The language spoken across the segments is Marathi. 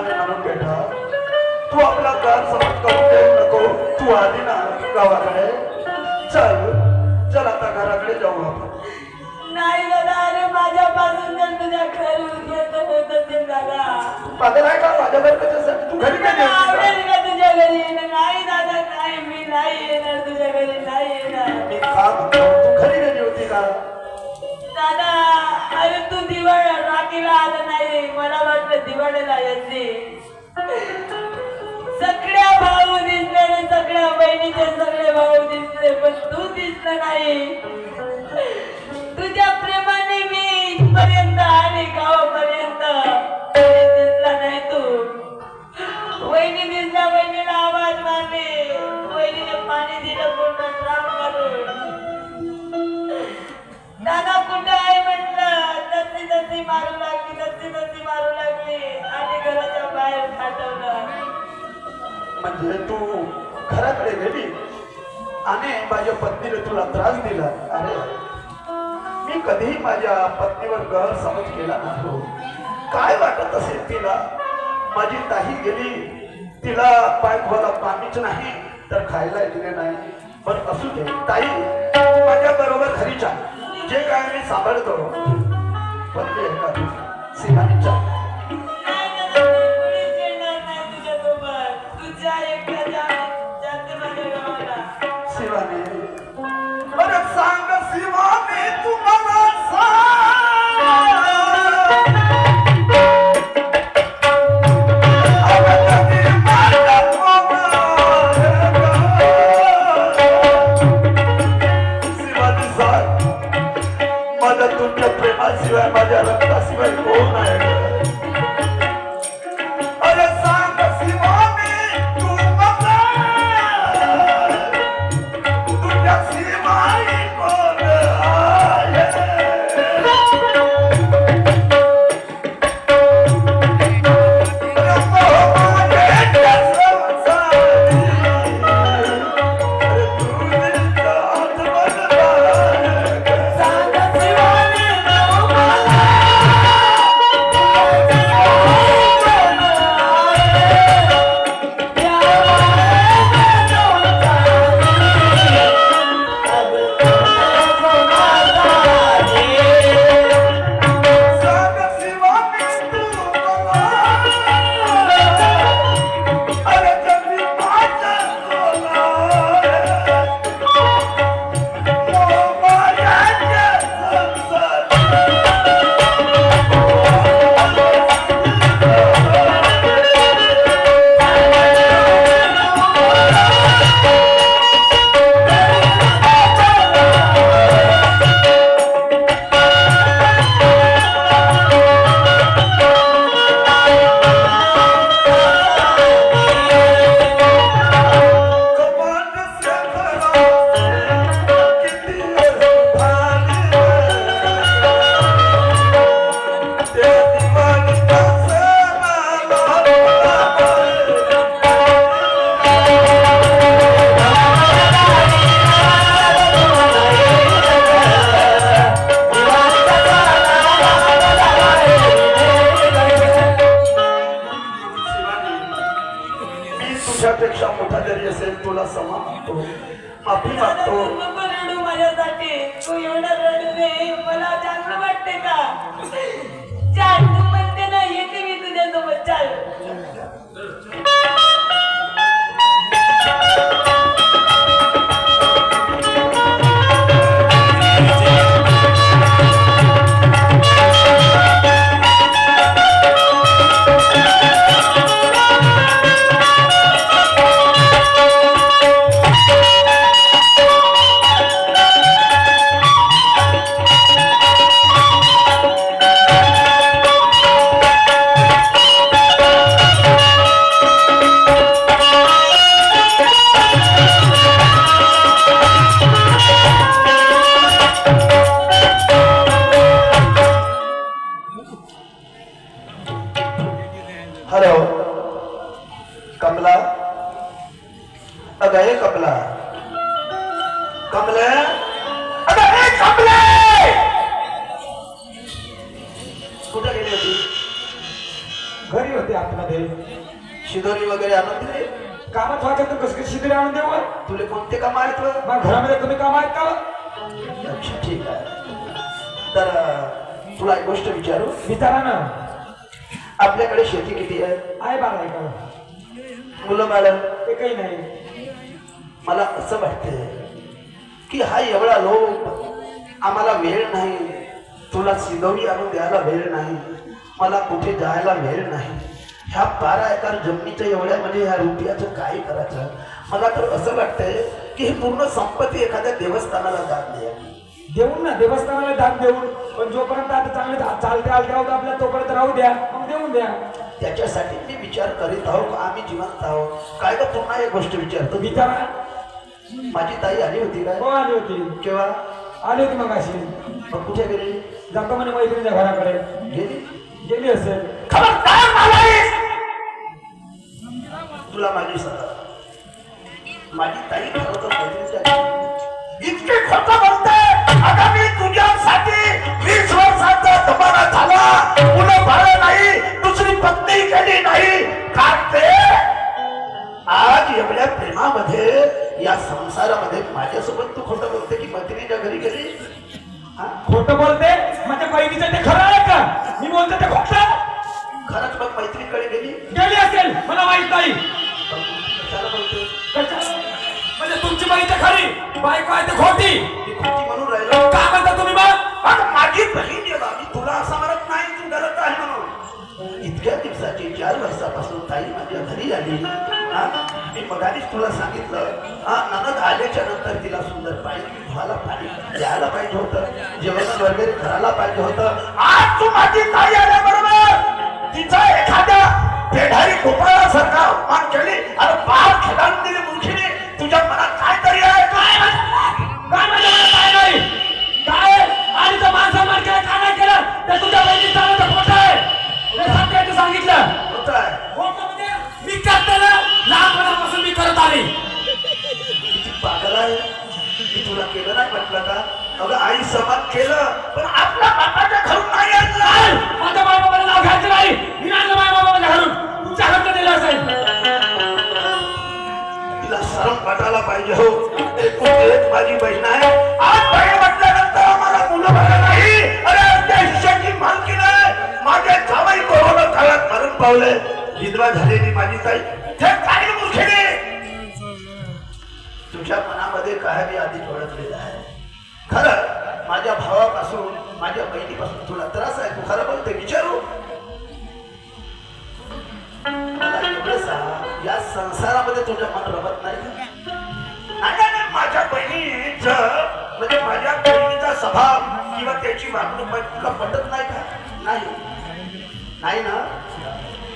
आणि म्हणून बेटा. तू आपला घर समज करून देऊ नको. तू आली ना गावाकडे चल चल आता घराकडे जाऊ आपण. नाही दादा अरे माझ्यापासून जर तुझ्या घरी उद्याच होत असेल दादा. पागल आहे का? माझ्या घर कशासाठी? तू घरी काय मला आवडेल जेवते का तुझ्या घरी येणं? नाही दादा नाही मी नाही येणार. तुझ्या घरी नाही येणार. मी का म्हणतो तू घरी गेली होती का? दादा अरे तू दिवाळ राखीला आलं नाही. मला वाटलं दिवाळीला यायची. सगळ्या भाऊ दिसले आणि सगळ्या बहिणीचे सगळे भाऊ दिसले पण तू दिसलं नाही. गेली. आणि माझ्या पत्नीने तुला त्रास दिला. अरे मी कधीही माझ्या पत्नीवर गैर समज केला नव्हतो काय वाटत असेल तिला? माझी ताही गेली. तिला पाय धुवायला पाणीच नाही तर खायला दिले नाही. पण असू दे. ताई माझ्या बरोबर घरीच्या जे. काय मी सांभाळतो. पण ते एका हॅलो। कमला। अगं हे कमला। कमले अगं कमले! कुठं गेली होती? घरी होते आतमध्ये शिदोरी वगैरे आणून दिली. कामात व्हायचं तर कसं शिदोरी आणून देऊ? तुले कोणते काम आहेत मग घरामध्ये तुम्ही काम आहेत का? अच्छा ठीक आहे. तर तुला एक गोष्ट विचारू? विचारा ना. आपल्याकडे शेती किती आहे? आहे का मुलं बाळ ते काही नाही. मला असं वाटतंय की हा एवढा लोक आम्हाला वेळ नाही. तुला सिदोरी आणून द्यायला वेळ नाही. मला कुठे जायला वेळ नाही. ह्या बारा एकर जमिनीच्या एवढ्या म्हणजे ह्या रुपयाचं काय करायचं? मला तर असं वाटतंय की ही पूर्ण संपत्ती एखाद्या देवस्थानाला दान द्यावी देऊन ना देवस्थानाला दान देऊन. पण जोपर्यंत आता चांगले चालते आलते आहोत आपल्या तोपर्यंत राहू द्या. मग देऊन द्या. त्याच्यासाठी मी विचार करीत आहोत आम्ही जिवंत आहोत. काय तर पुन्हा एक गोष्ट विचारतो. विचारा. माझी ताई आली होती काय हो आली होती. केव्हा? आली होती मग अशी मग कुठे गेली? जातो म्हणे मैत्रिणीच्या घराकडे. गेली? गेली असेल. खबरदार! तुला माझी सदा माझी ताई खरं तर. इतके खोटं जमाना झाला मुलं बाळ नाही दुसरी पत्नी केली नाही. कारण ते? आज एवढ्या प्रेमामध्ये या संसारामध्ये माझ्यासोबत तू खोटं बोलते की मैत्रिणीच्या घरी गेली? खोटं बोलते? म्हणजे बहिणीचं ते खरं आहे का? मी बोलतो ते खोटं. खरंच मग मैत्रिणीकडे गेली? गेली असेल. मला माहीत नाही? म्हणजे तुमची तर खरी बायको आहे ते खोटी. झाली हा? मी मगारीच तुला सांगितलं. हा ननद आल्याच्यानंतर तिला सुंदर पाहिजे धुवायला पाहिजे द्यायला पाहिजे होतं. जेवण वगैरे करायला पाहिजे होतं. आज तू माझी ताई आल्याबरोबर तिचा एखाद्या पेढारी गोपाळासारखा अपमान केली अरे पाच पावले विधवा झालेली माझी ताई. काय तुझ्या मनामध्ये काय मी आधी ओळखलेलं आहे. खरं माझ्या भावापासून माझ्या बहिणीपासून तुला त्रास आहे. तू खरं बोलते विचारू? मला एवढं सांग या संसारामध्ये तुझं मन रमत नाही? माझ्या बहिणीचं म्हणजे माझ्या बहिणीचा स्वभाव किंवा त्याची वागणूक तुला पटत नाही का? नाही. नाही ना?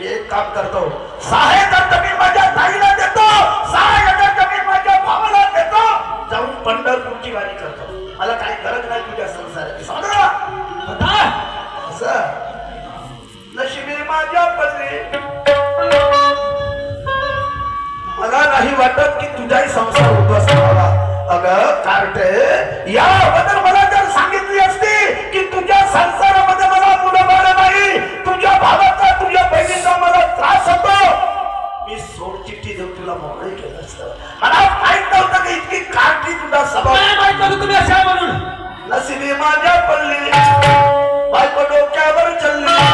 मी एक काम करतो. सहा एकर जमीन माझ्या ताईला देतो. सहा एकर जमीन माझ्या भावाला देतो. जाऊन पंढरपूरची वारी करतो. मला काही गरज नाही तुझ्या संसाराची. समजलं नशिबी माझ्या पदरी मला नाही वाटत की तुझाही संसार उद्ध्वस्त व्हावा. अगं कार्टे याबद्दल मला जर सांगितली असती की तुझ्या संसारामध्ये मला मुलं बाळ नाही तुझ्या भावा होतो मी सोड चिठ्ठी देऊन तुला मोकळी केलं असतं. मला माहीत नव्हतं की इतकी तुझा स्वभाव काय माहीत नव्हतं तुम्ही अशा म्हणून. नसिबी माझ्या पडली बायको डोक्यावर चलली.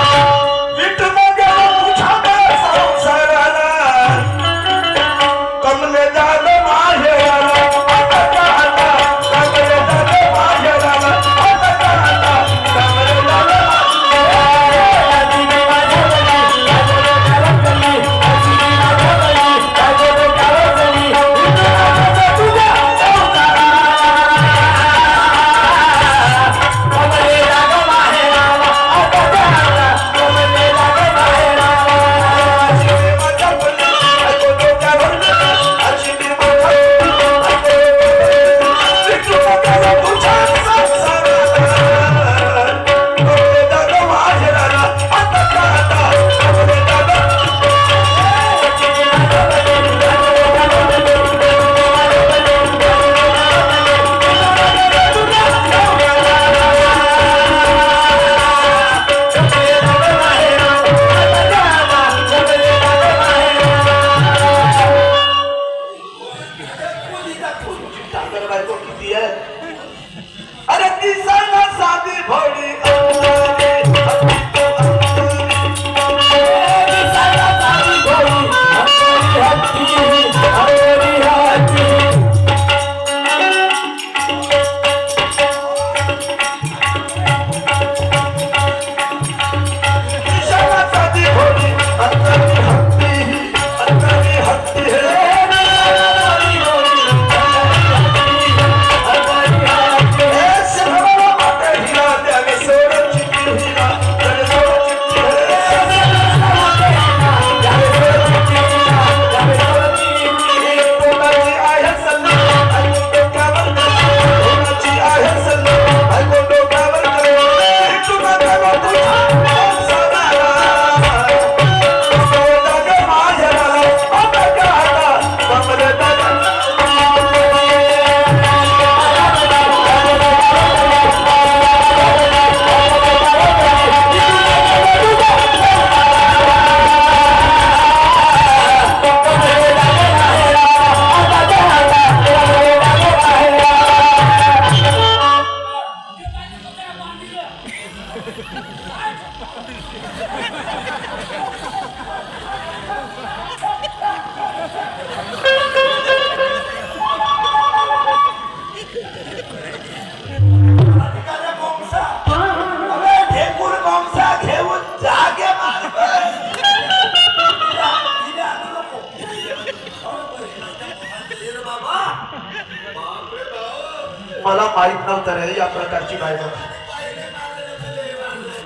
मला माहीत नव्हतं रे या प्रकारची बायबल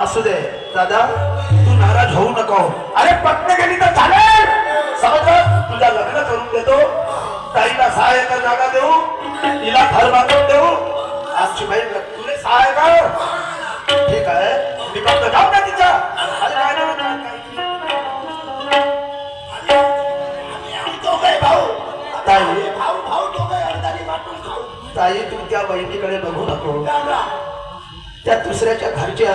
असू दे. दादा तू नाराज होऊ नको. अरे पत्न गेली तर चालेल समजलं तुझ्या लग्न करून देतो. ताईला सहा एकर जागा देऊ. तिला घर बांधून देऊ. आमची बाई तुले सहा एकर ठीक आहे. मी फक्त जाऊ ना तिच्या? ताई तू त्या बहिणीकडे बघू नको. त्या दुसऱ्याच्या घरच्या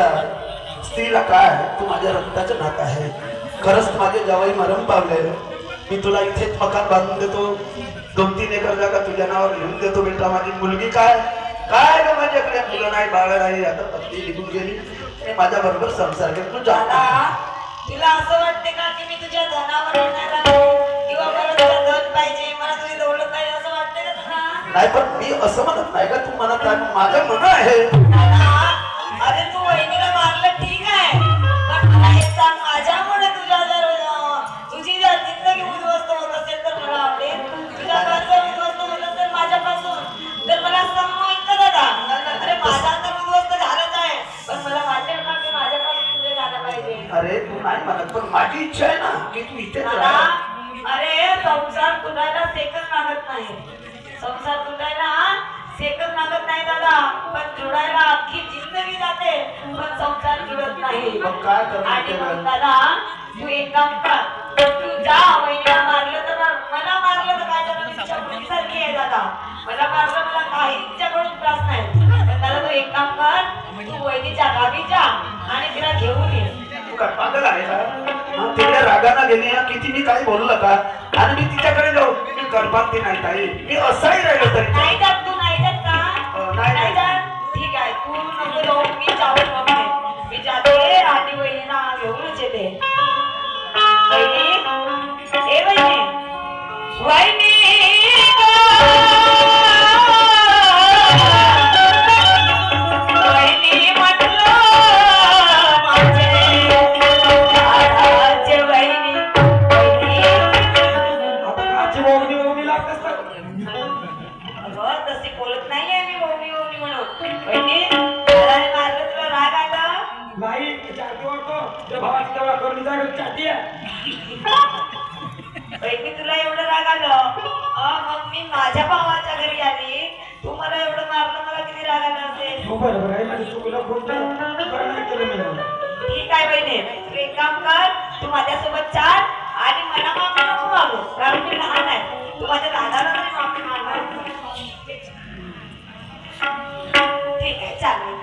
स्त्रीला काय तू माझ्या रक्ताचं नात आहे. खरंच माझे जावई मरण पावले. मी तुला इथेच मकान बांधून देतो. दोन तीन एकर जागा तुझ्या नावावर लिहून देतो बेटा? माझी मुलगी काय? काय ग माझ्याकडे? मुलं नाही बाळ नाही. आता पत्नी निघून गेली. मी माझ्या बरोबर संसार कर तू जा. तुला असं वाटते का की मी तुझ्या धनावर येणार आहे? किंवा मला धन पाहिजे? नाही पण मी असं म्हणत नाही का तू म्हणत आहे माझं मन आहे? तिच्या पागल रागानं गेली किती मी काही बोललं का आणि मी तिच्याकडे जाऊ. मी गर्भांती नाही ताई. मी असाही राहिलो तरी. बहिणी तू एक काम कर तू माझ्यासोबत चाल आणि मला माफी नको मागू. कारण मी लहान आहे तू माझ्या दादाला तरी माफी मागणार. ठीक आहे चालेल.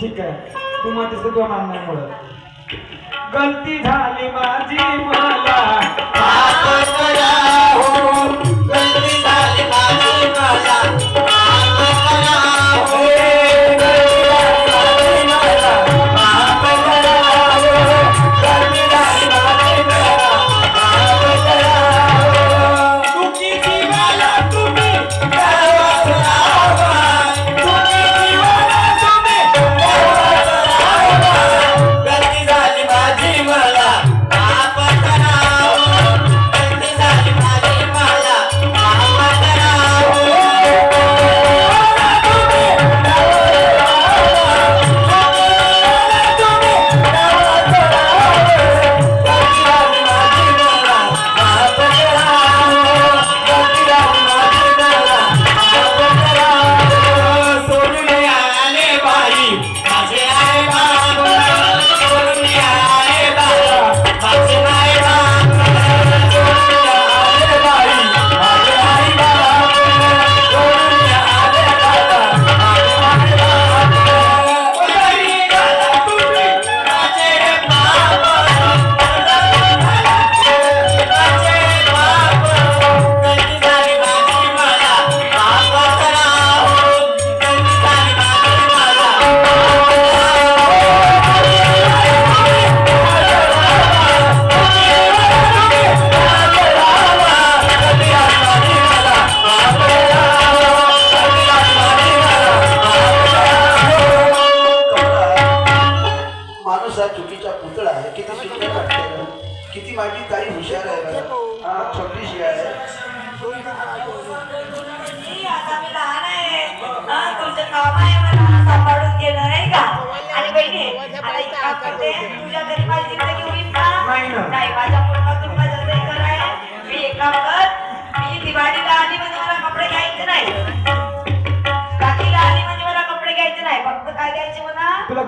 ठीक आहे. तू म्हणतेस तर तुला मुळे. गलती झाली माझी मला हो.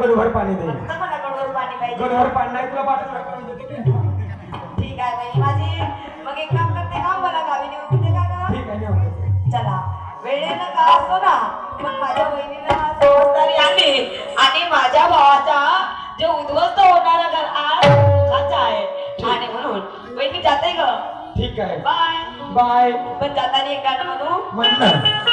गडूभर पाणी दे. फक्त मला कडवर पाणी पाहिजे. गडूभर पाणी नाही तुला बाटल ठीक आहे? माझी मग एक काम करते का मला गावी नेऊन देते का गं? ठीक आहे. चला. वेळेनं का असतो ना पण माझ्या बहिणीला समजदारी आली. आणि माझ्या भावाचा जे उद्ध्वस्त होणारा घर आज सुखाचा आहे. आणि म्हणून बहिणी जाते ग. ठीक आहे. बाय. बाय. पण जाताना एक गाणं म्हणू. म्हण ना.